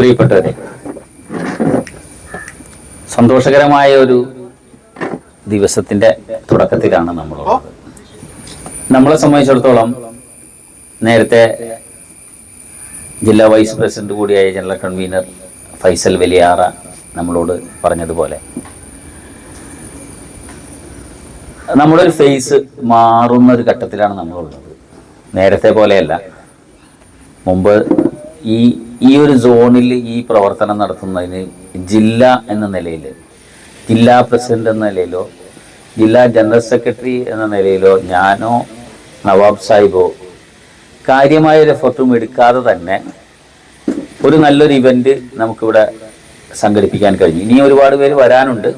പ്രിയപ്പെട്ടവരെ സന്തോഷകരമായ ഒരു ദിവസത്തിന്റെ തുടക്കത്തിലാണ് നമ്മളുള്ളത്. നമ്മളെ സംബന്ധിച്ചിടത്തോളം നേരത്തെ ജില്ലാ വൈസ് പ്രസിഡന്റ് കൂടിയായ ജനറൽ കൺവീനർ ഫൈസൽ വലിയാറ നമ്മളോട് പറഞ്ഞതുപോലെ നമ്മുടെ ഒരു ഫേസ് മാറുന്ന ഒരു ഘട്ടത്തിലാണ് നമ്മളുള്ളത്. നേരത്തെ പോലെയല്ല. മുമ്പ് ഈ ഈ ഒരു സോണിൽ ഈ പ്രവർത്തനം നടത്തുന്നതിന് ജില്ല എന്ന നിലയിൽ ജില്ലാ പ്രസിഡന്റ് എന്ന നിലയിലോ ജില്ലാ ജനറൽ സെക്രട്ടറി എന്ന നിലയിലോ ഞാനോ നവാബ് സാഹിബോ കാര്യമായ ഒരു എഫർട്ടും എടുക്കാതെ തന്നെ ഒരു നല്ലൊരു ഇവന്റ് നമുക്കിവിടെ സംഘടിപ്പിക്കാൻ കഴിഞ്ഞു. ഇനി ഒരുപാട് പേര് വരാനുണ്ട്.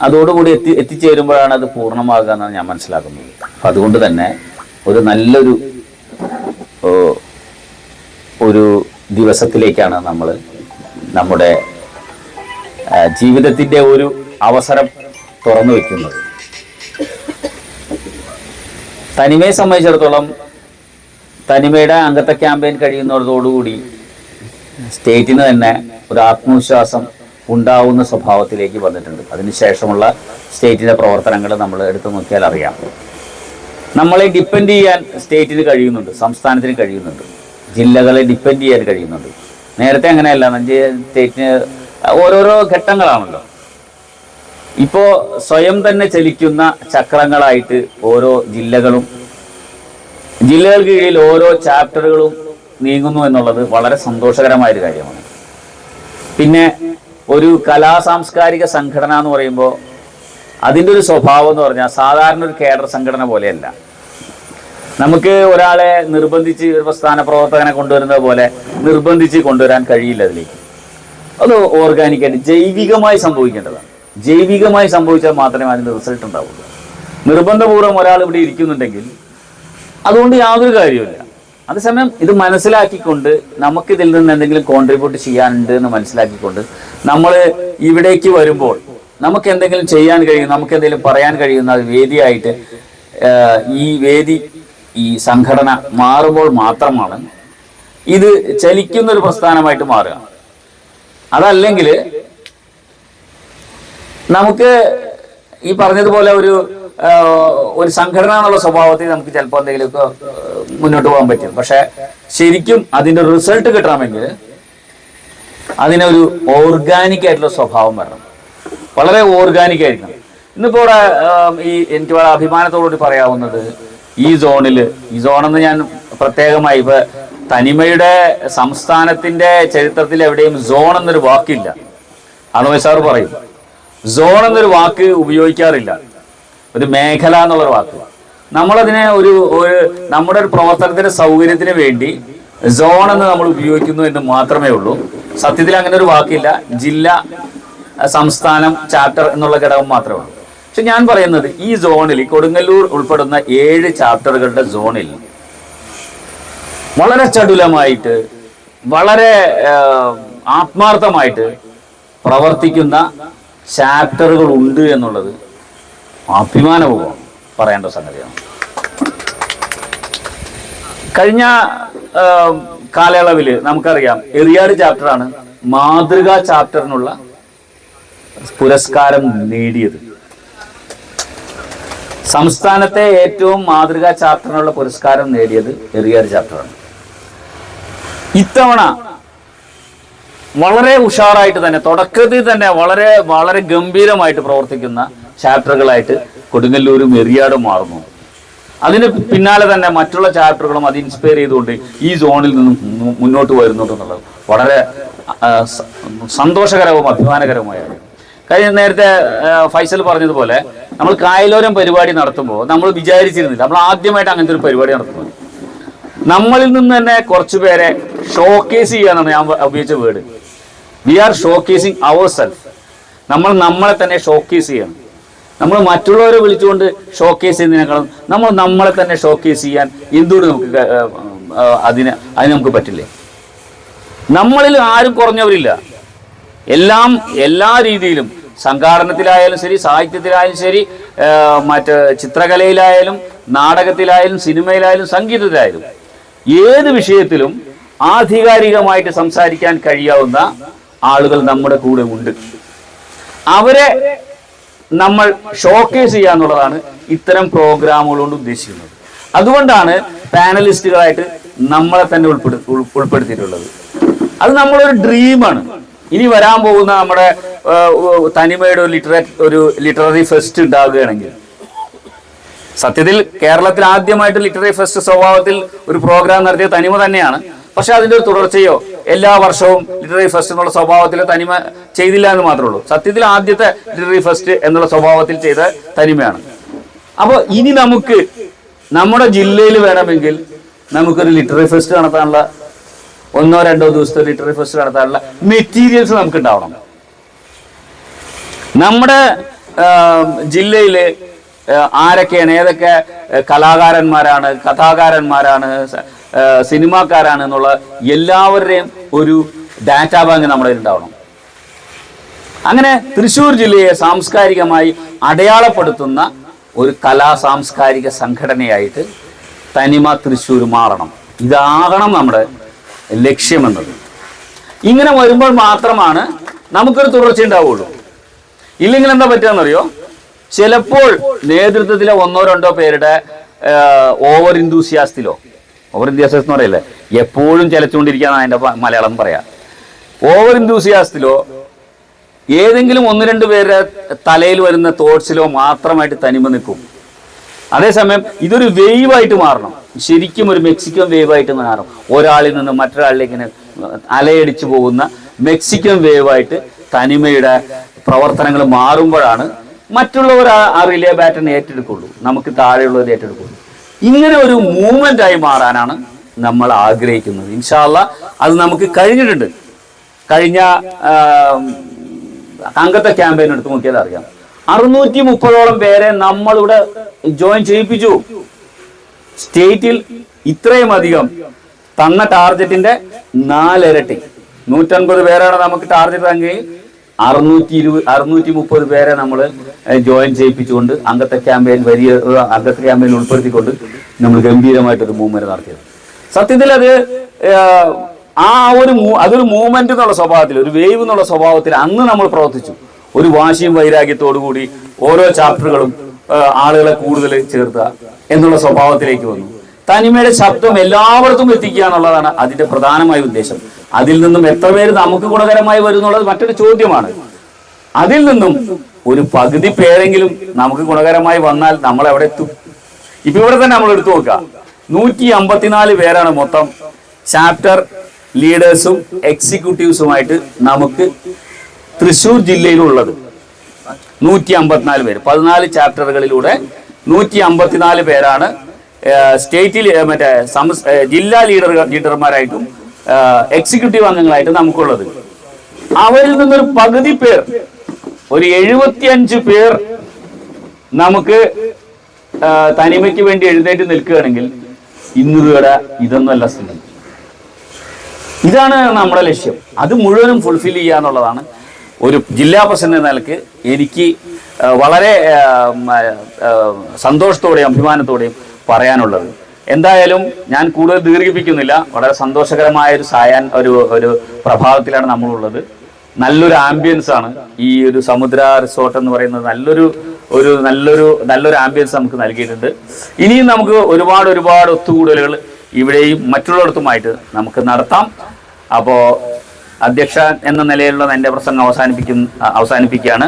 അതോടുകൂടി എത്തി എത്തിച്ചേരുമ്പോഴാണ് അത് പൂർണമാകുക എന്നാണ് ഞാൻ മനസ്സിലാക്കുന്നത്. അപ്പം അതുകൊണ്ട് തന്നെ ഒരു നല്ലൊരു ഒരു ദിവസത്തിലേക്കാണ് നമ്മൾ നമ്മുടെ ജീവിതത്തിന്റെ ഒരു അവസരം തുറന്നു വയ്ക്കുന്നത് തനിമയെ സംബന്ധിച്ചിടത്തോളം തനിമയുടെ അംഗത്വ ക്യാമ്പയിൻ കഴിയുന്നതോടുകൂടി സ്റ്റേറ്റിന് തന്നെ ഒരു ആത്മവിശ്വാസം ഉണ്ടാവുന്ന സ്വഭാവത്തിലേക്ക് വന്നിട്ടുണ്ട്. അതിനുശേഷമുള്ള സ്റ്റേറ്റിന്റെ പ്രവർത്തനങ്ങൾ നമ്മൾ എടുത്തു നോക്കിയാൽ അറിയാം. നമ്മളെ ഡിപ്പെൻഡ് ചെയ്യാൻ സ്റ്റേറ്റിന് കഴിയുന്നുണ്ട് സംസ്ഥാനത്തിന് കഴിയുന്നുണ്ട്. ജില്ലകളെ ഡിപ്പെൻഡ് ചെയ്യാൻ കഴിയുന്നുണ്ട്. നേരത്തെ അങ്ങനെയല്ല സ്റ്റേറ്റിന് ഓരോരോ ഘട്ടങ്ങളാണല്ലോ. ഇപ്പോ സ്വയം തന്നെ ചലിക്കുന്ന ചക്രങ്ങളായിട്ട് ഓരോ ജില്ലകളും ജില്ലകൾക്ക് കീഴിൽ ഓരോ ചാപ്റ്ററുകളും നീങ്ങുന്നു എന്നുള്ളത് വളരെ സന്തോഷകരമായ ഒരു കാര്യമാണ്. പിന്നെ ഒരു കലാ സാംസ്കാരിക സംഘടന എന്ന് പറയുമ്പോൾ അതിന്റെ ഒരു സ്വഭാവം എന്ന് പറഞ്ഞാൽ സാധാരണ ഒരു കേഡർ സംഘടന പോലെയല്ല. നമുക്ക് ഒരാളെ നിർബന്ധിച്ച് ഒരു പ്രസ്ഥാന പ്രവർത്തകനെ കൊണ്ടുവരുന്നത് പോലെ നിർബന്ധിച്ച് കൊണ്ടുവരാൻ കഴിയില്ല അതിലേക്ക്. അത് ഓർഗാനിക്കായിട്ട് ജൈവികമായി സംഭവിക്കേണ്ടതാണ്. ജൈവികമായി സംഭവിച്ചാൽ മാത്രമേ അതിന് റിസൾട്ട് ഉണ്ടാവുള്ളൂ. നിർബന്ധപൂർവം ഒരാൾ ഇവിടെ ഇരിക്കുന്നുണ്ടെങ്കിൽ അതുകൊണ്ട് യാതൊരു കാര്യമില്ല അതേസമയം ഇത് മനസ്സിലാക്കിക്കൊണ്ട് നമുക്ക് ഇതിൽ നിന്ന് എന്തെങ്കിലും കോൺട്രിബ്യൂട്ട് ചെയ്യാനുണ്ട് എന്ന് മനസ്സിലാക്കിക്കൊണ്ട് നമ്മൾ ഇവിടേക്ക് വരുമ്പോൾ നമുക്ക് എന്തെങ്കിലും ചെയ്യാൻ കഴിയും നമുക്ക് എന്തെങ്കിലും പറയാൻ കഴിയുന്ന വേദിയായിട്ട് ഈ വേദി ഈ സംഘടന മാറുമ്പോൾ മാത്രമാണ് ഇത് ചലിക്കുന്ന ഒരു പ്രസ്ഥാനമായിട്ട് മാറുക. അതല്ലെങ്കിൽ നമുക്ക് ഈ പറഞ്ഞതുപോലെ ഒരു ഒരു സംഘടന എന്നുള്ള സ്വഭാവത്തിൽ നമുക്ക് ചിലപ്പോൾ എന്തെങ്കിലുമൊക്കെ മുന്നോട്ട് പോകാൻ പറ്റും. പക്ഷെ ശരിക്കും അതിന്റെ റിസൾട്ട് കിട്ടണമെങ്കിൽ അതിനൊരു ഓർഗാനിക് ആയിട്ടുള്ള സ്വഭാവം വരണം. വളരെ ഓർഗാനിക് ആയിരിക്കണം. ഇന്നിപ്പോ ഇവിടെ ഈ എനിക്ക് വളരെ അഭിമാനത്തോടുകൂടി പറയാവുന്നത് ഈ സോണിൽ ഈ സോണെന്ന് ഞാൻ പ്രത്യേകമായി ഇപ്പൊ തനിമയുടെ സംസ്ഥാനത്തിന്റെ ചരിത്രത്തിൽ എവിടെയും സോൺ എന്നൊരു വാക്കില്ല. അണുവ സാർ പറയും. സോൺ എന്നൊരു വാക്ക് ഉപയോഗിക്കാറില്ല. ഒരു മേഖല എന്നുള്ളൊരു വാക്ക്. നമ്മളതിനെ ഒരു ഒരു നമ്മുടെ ഒരു പ്രവർത്തനത്തിന്റെ സൗകര്യത്തിന് വേണ്ടി സോൺ എന്ന് നമ്മൾ ഉപയോഗിക്കുന്നു എന്ന് മാത്രമേ ഉള്ളൂ. സത്യത്തിൽ അങ്ങനെ ഒരു വാക്കില്ല. ജില്ല സംസ്ഥാനം ചാപ്റ്റർ എന്നുള്ള ഘടകം മാത്രമാണ് പക്ഷെ ഞാൻ പറയുന്നത് ഈ സോണിൽ കൊടുങ്ങല്ലൂർ ഉൾപ്പെടുന്ന ഏഴ് ചാപ്റ്ററുകളുടെ സോണിൽ വളരെ ചടുലമായിട്ട് വളരെ ആത്മാർത്ഥമായിട്ട് പ്രവർത്തിക്കുന്ന ചാപ്റ്ററുകൾ ഉണ്ട് എന്നുള്ളത് അഭിമാനപൂർവം പറയേണ്ട സംഗതിയാണ്. കഴിഞ്ഞ കാലയളവിൽ നമുക്കറിയാം എറിയാട് ചാപ്റ്ററാണ് മാതൃകാ ചാപ്റ്ററിനുള്ള പുരസ്കാരം നേടിയത്. സംസ്ഥാനത്തെ ഏറ്റവും മാതൃകാ ചാപ്റ്ററിനുള്ള പുരസ്കാരം നേടിയത് എറിയാർ ചാപ്റ്ററാണ്. ഇത്തവണ വളരെ ഉഷാറായിട്ട് തന്നെ തുടക്കത്തിൽ തന്നെ വളരെ വളരെ ഗംഭീരമായിട്ട് പ്രവർത്തിക്കുന്ന ചാപ്റ്ററുകളായിട്ട് കൊടുങ്ങല്ലൂരും എറിയാടും മാറുന്നു. അതിന് പിന്നാലെ തന്നെ മറ്റുള്ള ചാപ്റ്ററുകളും അത് ഇൻസ്പയർ ചെയ്തുകൊണ്ട് ഈ സോണിൽ നിന്നും മുന്നോട്ട് വരുന്നുണ്ടെന്നുള്ളത് വളരെ സന്തോഷകരവും അഭിമാനകരവുമായ കാര്യം നേരത്തെ ഫൈസൽ പറഞ്ഞതുപോലെ നമ്മൾ കായലോരം പരിപാടി നടത്തുമ്പോൾ നമ്മൾ വിചാരിച്ചിരുന്നില്ല. നമ്മൾ ആദ്യമായിട്ട് അങ്ങനത്തെ ഒരു പരിപാടി നടത്തുന്നത്. നമ്മളിൽ നിന്ന് തന്നെ കുറച്ചു പേരെ ഷോക്കേസ് ചെയ്യാന്നാണ് ഞാൻ ഉപയോഗിച്ച word we are showcasing our self നമ്മൾ നമ്മളെ തന്നെ ഷോക്കേസ് ചെയ്യണം. നമ്മൾ മറ്റുള്ളവരെ വിളിച്ചുകൊണ്ട് ഷോക്കേസ് ചെയ്യുന്നതിനേക്കാളും നമ്മൾ നമ്മളെ തന്നെ ഷോക്കേസ് ചെയ്യാൻ എന്തുകൊണ്ട് നമുക്ക് അതിന് അതിന് നമുക്ക് പറ്റില്ലേ? നമ്മളിൽ ആരും കുറഞ്ഞവരില്ല. എല്ലാം എല്ലാ രീതിയിലും സംഘാടനത്തിലായാലും ശരി സാഹിത്യത്തിലായാലും ശരി മറ്റ് ചിത്രകലയിലായാലും നാടകത്തിലായാലും സിനിമയിലായാലും സംഗീതത്തിലായാലും ഏത് വിഷയത്തിലും ആധികാരികമായിട്ട് സംസാരിക്കാൻ കഴിയാവുന്ന ആളുകൾ നമ്മുടെ കൂടെ ഉണ്ട്. അവരെ നമ്മൾ ഷോക്കേസ് ചെയ്യുക എന്നുള്ളതാണ് ഇത്തരം പ്രോഗ്രാമുകൾ കൊണ്ട് ഉദ്ദേശിക്കുന്നത്. അതുകൊണ്ടാണ് പാനലിസ്റ്റുകളായിട്ട് നമ്മളെ തന്നെ ഉൾപ്പെടു ഉൾ- ഉൾപ്പെടുത്തിയിട്ടുള്ളത്. അത് നമ്മളൊരു ഡ്രീമാണ്. ഇനി വരാൻ പോകുന്ന നമ്മുടെ തനിമയുടെ ഒരു ലിറ്ററേ ഒരു ലിറ്റററി ഫെസ്റ്റ് ഉണ്ടാകുകയാണെങ്കിൽ സത്യത്തിൽ കേരളത്തിൽ ആദ്യമായിട്ട് ലിറ്റററി ഫെസ്റ്റ് സ്വഭാവത്തിൽ ഒരു പ്രോഗ്രാം നടത്തിയ തനിമ തന്നെയാണ്. പക്ഷെ അതിന്റെ ഒരു തുടർച്ചയോ എല്ലാ വർഷവും ലിറ്റററി ഫെസ്റ്റ് എന്നുള്ള സ്വഭാവത്തിൽ തനിമ ചെയ്തില്ല എന്ന് മാത്രമേ ഉള്ളൂ. സത്യത്തിൽ ആദ്യത്തെ ലിറ്റററി ഫെസ്റ്റ് എന്നുള്ള സ്വഭാവത്തിൽ ചെയ്ത തനിമയാണ്. അപ്പോൾ ഇനി നമുക്ക് നമ്മുടെ ജില്ലയിൽ വേണമെങ്കിൽ നമുക്കൊരു ലിറ്റററി ഫെസ്റ്റ് നടത്താനുള്ള ഒന്നോ രണ്ടോ ദിവസത്തെ ലിറ്ററി ഫെസ്റ്റ് നടത്താനുള്ള മെറ്റീരിയൽസ് നമുക്ക് ഉണ്ടാവണം നമ്മുടെ ജില്ലയിൽ ആരൊക്കെയാണ് ഏതൊക്കെ കലാകാരന്മാരാണ് കഥാകാരന്മാരാണ് സിനിമാക്കാരാണ് എന്നുള്ള എല്ലാവരുടെയും ഒരു ഡാറ്റാ ബാങ്ക് നമ്മുടെ ഉണ്ടാവണം അങ്ങനെ തൃശ്ശൂർ ജില്ലയെ സാംസ്കാരികമായി അടയാളപ്പെടുത്തുന്ന ഒരു കലാ സാംസ്കാരിക സംഘടനയായിട്ട് തനിമ തൃശ്ശൂർ മാറണം. ഇതാകണം നമ്മുടെ ലക്ഷ്യമെന്നത്. ഇങ്ങനെ വരുമ്പോൾ മാത്രമാണ് നമുക്കൊരു തുടർച്ച ഉണ്ടാവുള്ളൂ. ഇല്ലെങ്കിൽ എന്താ പറ്റുകയെന്നറിയോ? ചിലപ്പോൾ നേതൃത്വത്തിലെ ഒന്നോ രണ്ടോ പേരുടെ ഓവർ ഇന്തൂസിയാസ്തിലോ ഓവർ ഇന്തൂസിയാസ് എന്ന് പറയില്ലേ? എപ്പോഴും ചലച്ചുകൊണ്ടിരിക്കുകയാണ് അതിന്റെ മലയാളം പറയാം. ഓവർ ഇന്തൂസിയാസ്തിലോ ഏതെങ്കിലും ഒന്ന് രണ്ട് പേരുടെ തലയിൽ വരുന്ന തോട്ട്സിലോ മാത്രമായിട്ട് തനിമ നിൽക്കും. അതേസമയം ഇതൊരു വേവായിട്ട് മാറണം. ശരിക്കും ഒരു മെക്സിക്കൻ വേവായിട്ട് മാറും. ഒരാളിൽ നിന്ന് മറ്റൊരാളിലേക്ക് ഇങ്ങനെ അലയടിച്ചു പോകുന്ന മെക്സിക്കൻ വേവായിട്ട് തനിമയുടെ പ്രവർത്തനങ്ങൾ മാറുമ്പോഴാണ് മറ്റുള്ളവർ ആ- റിലേ ബാറ്റൺ ഏറ്റെടുക്കുള്ളൂ. നമുക്ക് താഴെയുള്ളവർ ഏറ്റെടുക്കുള്ളൂ. ഇങ്ങനെ ഒരു മൂവ്മെന്റ് ആയി മാറാനാണ് നമ്മൾ ആഗ്രഹിക്കുന്നത്. ഇൻഷാല്ല അത് നമുക്ക് കഴിഞ്ഞിട്ടുണ്ട്. കഴിഞ്ഞ അംഗത്തെ ക്യാമ്പയിൻ എടുത്ത് നോക്കിയാൽ അറിയാം അറുന്നൂറ്റി മുപ്പതോളം പേരെ നമ്മളിവിടെ ജോയിൻ ചെയ്യിപ്പിച്ചു. സ്റ്റേറ്റിൽ ഇത്രയും അധികം തന്ന ടാർഗറ്റിന്റെ നാലിരട്ടി. നൂറ്റൻപത് പേരാണ് നമുക്ക് ടാർഗറ്റ് തന്നെങ്കിൽ അറുന്നൂറ്റി ഇരുപത് അറുന്നൂറ്റി മുപ്പത് പേരെ നമ്മൾ ജോയിൻ ചെയ്യിപ്പിച്ചുകൊണ്ട് അംഗത്തെ ക്യാമ്പയിൻ വലിയ അംഗത്തെ ക്യാമ്പയിൻ ഉൾപ്പെടുത്തിക്കൊണ്ട് നമ്മൾ ഗംഭീരമായിട്ടൊരു മൂവ്മെന്റ് നടത്തിയത്. സത്യത്തിൽ അത് ആ ഒരു അതൊരു മൂവ്മെന്റ് എന്നുള്ള സ്വഭാവത്തിൽ ഒരു വേവ് എന്നുള്ള സ്വഭാവത്തിൽ അന്ന് നമ്മൾ പ്രവർത്തിച്ചു. ഒരു വാശിയും വൈരാഗ്യത്തോടു കൂടി ഓരോ ചാപ്റ്ററുകളും ആളുകളെ കൂടുതൽ ചേർത്തുക എന്നുള്ള സ്വഭാവത്തിലേക്ക് വന്നു. തനിമയുടെ ശബ്ദം എല്ലാവർക്കും എത്തിക്കുക എന്നുള്ളതാണ് അതിന്റെ പ്രധാനമായ ഉദ്ദേശം. അതിൽ നിന്നും എത്ര പേര് നമുക്ക് ഗുണകരമായി വരും എന്നുള്ളത് മറ്റൊരു ചോദ്യമാണ്. അതിൽ നിന്നും ഒരു പകുതി പേരെങ്കിലും നമുക്ക് ഗുണകരമായി വന്നാൽ നമ്മൾ എവിടെ എത്തും? ഇപ്പൊ ഇവിടെ തന്നെ നമ്മൾ എടുത്തു നോക്കുക. നൂറ്റി അമ്പത്തിനാല് പേരാണ് മൊത്തം ചാപ്റ്റർ ലീഡേഴ്സും എക്സിക്യൂട്ടീവ്സുമായിട്ട് നമുക്ക് തൃശൂർ ജില്ലയിലുള്ളത്. നൂറ്റി അമ്പത്തിനാല് പേര്. പതിനാല് ചാപ്റ്ററുകളിലൂടെ നൂറ്റി അമ്പത്തിനാല് പേരാണ് സ്റ്റേറ്റിൽ മറ്റേ ജില്ലാ ലീഡർ ലീഡർമാരായിട്ടും എക്സിക്യൂട്ടീവ് അംഗങ്ങളായിട്ടും നമുക്കുള്ളത്. അവരിൽ നിന്നൊരു പകുതി പേർ ഒരു എഴുപത്തിയഞ്ച് പേർ നമുക്ക് തനിമയ്ക്ക് വേണ്ടി എഴുന്നേറ്റ് നിൽക്കുകയാണെങ്കിൽ ഇന്ന് ഇവിടെ ഇതൊന്നുമല്ല സ്ഥിതി. ഇതാണ് നമ്മുടെ ലക്ഷ്യം. അത് മുഴുവനും ഫുൾഫിൽ ചെയ്യുക എന്നുള്ളതാണ് ഒരു ജില്ലാ പ്രസിഡന്റ് എന്ന നിലയ്ക്ക് എനിക്ക് വളരെ സന്തോഷത്തോടെയും അഭിമാനത്തോടെയും പറയാനുള്ളത്. എന്തായാലും ഞാൻ കൂടുതൽ ദീർഘിപ്പിക്കുന്നില്ല. വളരെ സന്തോഷകരമായ ഒരു സായാൻ ഒരു ഒരു പ്രഭാതത്തിലാണ് നമ്മളുള്ളത്. നല്ലൊരു ആംബിയൻസ് ആണ് ഈ ഒരു സമുദ്ര റിസോർട്ട് എന്ന് പറയുന്നത്. നല്ലൊരു ഒരു നല്ലൊരു നല്ലൊരു ആംബിയൻസ് നമുക്ക് നൽകിയിട്ടുണ്ട്. ഇനിയും നമുക്ക് ഒരുപാട് ഒരുപാട് ഒത്തുകൂടലുകൾ ഇവിടെയും മറ്റുള്ളിടത്തുമായിട്ട് നമുക്ക് നടത്താം. അപ്പോൾ അധ്യക്ഷ എന്ന നിലയിലുള്ള എന്റെ പ്രസംഗം അവസാനിപ്പിക്കുന്ന അവസാനിപ്പിക്കുകയാണ്.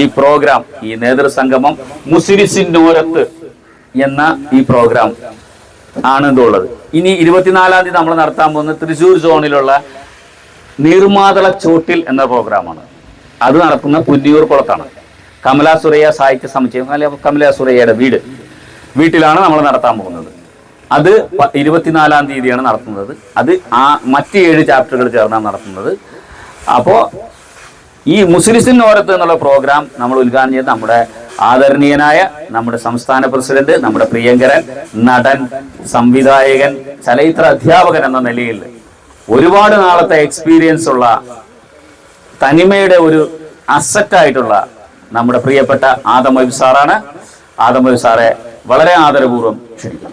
ഈ പ്രോഗ്രാം ഈ നേതൃസംഗമം മുസിരിസിന്നോരത്ത് എന്ന ഈ പ്രോഗ്രാം ആണ് ഇതുള്ളത്. ഇനി ഇരുപത്തിനാലാം തീയതി നമ്മൾ നടത്താൻ പോകുന്ന തൃശ്ശൂർ സോണിലുള്ള നീർമാതള ചോട്ടിൽ എന്ന പ്രോഗ്രാമാണ് അത് നടക്കുന്ന പുന്നിയൂർ കുളത്താണ്. കമലാ സുരയ്യ സാഹിത്യ സമുച്ചയം അല്ലെ കമലാ സുരയ്യയുടെ വീട്. വീട്ടിലാണ് നമ്മൾ നടത്താൻ പോകുന്നത്. അത് ഇരുപത്തിനാലാം തീയതിയാണ് നടത്തുന്നത്. അത് ആ മറ്റ് ഏഴ് ചാപ്റ്ററുകൾ ചേർന്നാണ് നടത്തുന്നത്. അപ്പോൾ ഈ മുസ്ലിസിൻ ഓരത്ത് എന്നുള്ള പ്രോഗ്രാം നമ്മൾ ഉദ്ഘാടനം ചെയ്ത് നമ്മുടെ ആദരണീയനായ നമ്മുടെ സംസ്ഥാന പ്രസിഡന്റ് നമ്മുടെ പ്രിയങ്കരൻ നടൻ സംവിധായകൻ ചലച്ചിത്ര അധ്യാപകൻ എന്ന നിലയിൽ ഒരുപാട് നാളത്തെ എക്സ്പീരിയൻസ് ഉള്ള തനിമയുടെ ഒരു അസറ്റായിട്ടുള്ള നമ്മുടെ പ്രിയപ്പെട്ട ആദം സാറാണ്. ആദം സാറെ വളരെ ആദരപൂർവം ക്ഷണിക്കാം